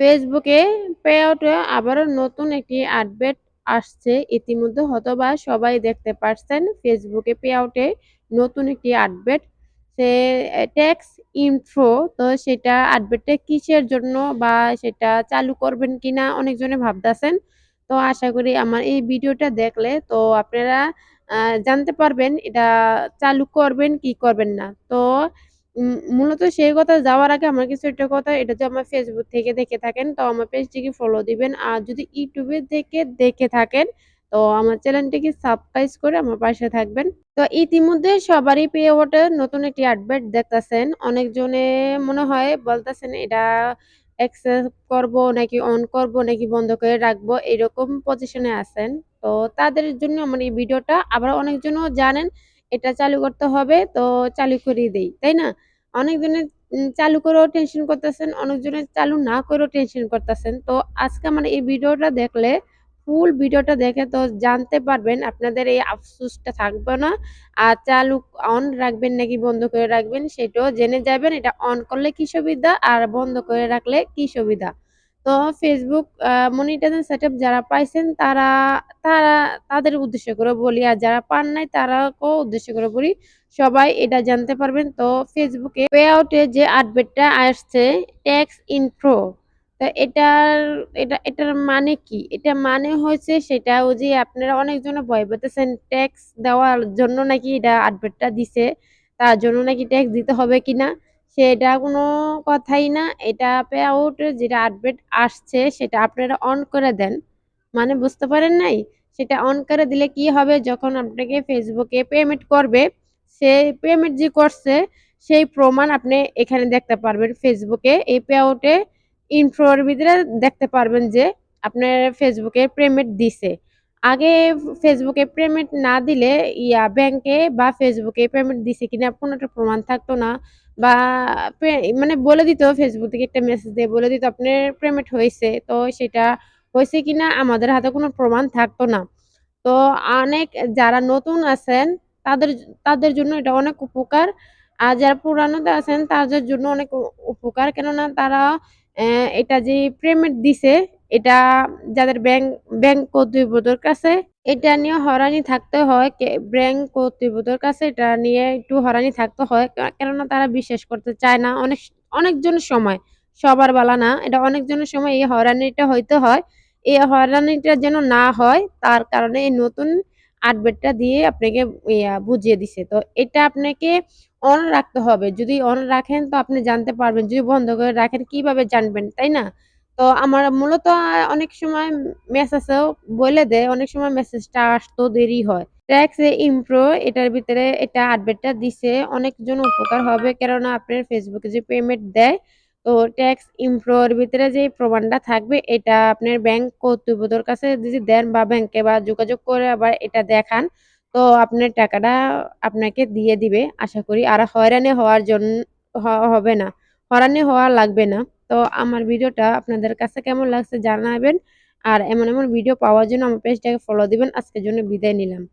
ফেসবুকে পেআউটে আবারও নতুন একটি আপডেট আসছে। ইতিমধ্যে হয়তোবা সবাই দেখতে পারছেন ফেসবুকে পেআউটে নতুন একটি আপডেট। সে ট্যাক্স ইনফো তো সেটা আপডেটটা কিসের জন্য বা সেটা চালু করবেন কিনা অনেকজনে ভাবতাছেন। তো আশা করি আমার এই ভিডিওটা দেখলে তো আপনারা জানতে পারবেন এটা চালু করবেন কি করবেন না। তো মূলত সেই কথা যাওয়ার আগে আমার কিছু একটা কথা, এটা যদি আমার ফেসবুক থেকে দেখে থাকেন, তো আমার পেজটিকে ফলো দিবেন। আর যদি ইউটিউবে থেকে দেখে থাকেন, তো আমার চ্যানেলটিকে সাবস্ক্রাইব করে আমার পাশে থাকবেন। তো ইতিমধ্যে সবারই পেয়ে ওঠে নতুন একটি আপডেট দেখতাছেন। অনেকজনে মনে হয় বলতেছেন, এটা অ্যাক্সেপ্ট করব নাকি অন করব নাকি বন্ধ করে রাখব এরকম পজিশনে আছেন। তো তাদের জন্য আমার এই ভিডিওটা, আবার অনেকজনও জানেন, এটা চালু করতে হবে, তো চালু করিয়ে দেই। তাই না? অনেকজনে উম চালু করেও টেনশন করতেছেন, অনেকজনে চালু না করেও টেনশন করতেছেন। তো আজকে আমার এই ভিডিওটা দেখলে ফুল ভিডিওটা দেখে তো জানতে পারবেন আপনাদের এই আফসোসটা থাকবে না। আর চালু অন রাখবেন নাকি বন্ধ করে রাখবেন সেটাও জেনে যাবেন। এটা অন করলে কি সুবিধা আর বন্ধ করে রাখলে কি সুবিধা। তো ফেসবুক মনিটাইজেশন সেটআপ যারা পাইছেন, তারা তারা তাদের উদ্দেশ্য করে বলি। আর যারা পান নাই, তারাকেও উদ্দেশ্য করে বলি। সবাই এটা জানতে পারবেন। তো ফেসবুকে পেআউটে যে আপডেটটা আসছে ট্যাক্স ইনফো তো এটার, এটা, এটার মানে কি? এটা মানে হয়েছে সেটা ওই যে আপনারা অনেকজনে ভয় পেতেছেন ট্যাক্স দেওয়ার জন্য নাকি এটা আপডেটটা দিছে। তার জন্য নাকি ট্যাক্স দিতে হবে কিনা? সেটা কোনো কথাই না। এটা পেআউটে যেটা আপডেট আসছে সেটা আপনারা অন করে দেন। মানে বুঝতে পারেন নাই? সেটা অন করে দিলে কি হবে যখন আপনাকে ফেসবুকে পেমেন্ট করবে, সে পেমেন্ট যে করছে সেই প্রমাণ আপনি এখানে দেখতে পারবেন ফেসবুকে এই পেআউটে ইনফোর ভিতরে দেখতে পারবেন যে আপনার ফেসবুকে পেমেন্ট দিছে। আগে ফেসবুকে পেমেন্ট না দিলে, ইয়া ব্যাংকে বা ফেসবুকে পেমেন্ট দিছে কিনা কোনো একটা প্রমাণ থাকতো না। বা মানে বলে দিত ফেসবুক থেকে একটা মেসেজ দিয়ে বলে দিত, আপনার পেমেন্ট হয়েছে, তো সেটা হইছে কিনা আমাদের হাতে কোনো প্রমাণ থাকতো না। তো অনেক যারা নতুন আছেন, তাদের তাদের জন্য এটা অনেক উপকার। আর যারা পুরানোতে আছেন, তাদের জন্য অনেক উপকার। কেননা তারা এটা যে পেমেন্ট দিছে এটা যাদের ব্যাংক ব্যাংক কর্তৃপক্ষের কাছে এটা নিয়ে হরানি থাকতে হয়। ব্যাংক কর্তৃপক্ষের কাছে এটা নিয়ে একটু হরানি থাকতে হয়। কেননা তারা বিশ্বাস করতে চায় না। অনেক অনেকজনের সময়, সবার বেলা না। এটা অনেকজনের সময় এই হয়রানিটা হইতে হয়। এই হয়রানিটা যেন না হয় তার কারণে এই নতুন আপডেটটা দিয়ে আপনাকে বুঝিয়ে দিছে। তো এটা আপনাকে অন রাখতে হবে। যদি অন রাখেন তো আপনি জানতে পারবেন। যদি বন্ধ করে রাখেন কীভাবে জানবেন, তাই না? তো আমার মূলত অনেক সময় মেসেজেও বলে দেয়, অনেক সময় মেসেজটা আসতেও দেরি হয়। ট্যাক্স ইমপ্রো এটার ভিতরে এটা আপডেটটা দিছে। অনেকজন উপকার হবে কেননা আপনার ফেসবুকে যে পেমেন্ট দেয় তো ট্যাক্স ইনফোর ভিতরে যে প্রমাণটা থাকবে এটা আপনার ব্যাংক কর্তৃপক্ষের কাছে যদি দেন বা ব্যাংকে বা যোগাযোগ করে আবার এটা দেখান তো আপনার টাকাটা আপনাকে দিয়ে দিবে আশা করি। আর হয়রানি হওয়ার জন্য হবে না। হয়রানি হওয়া লাগবে না। তো আমার ভিডিওটা আপনাদের কাছে কেমন লাগছে জানাবেন। আর এমন, এমন ভিডিও পাওয়ার জন্য আমার পেজটাকে ফলো দিবেন। আজকের জন্য বিদায় নিলাম।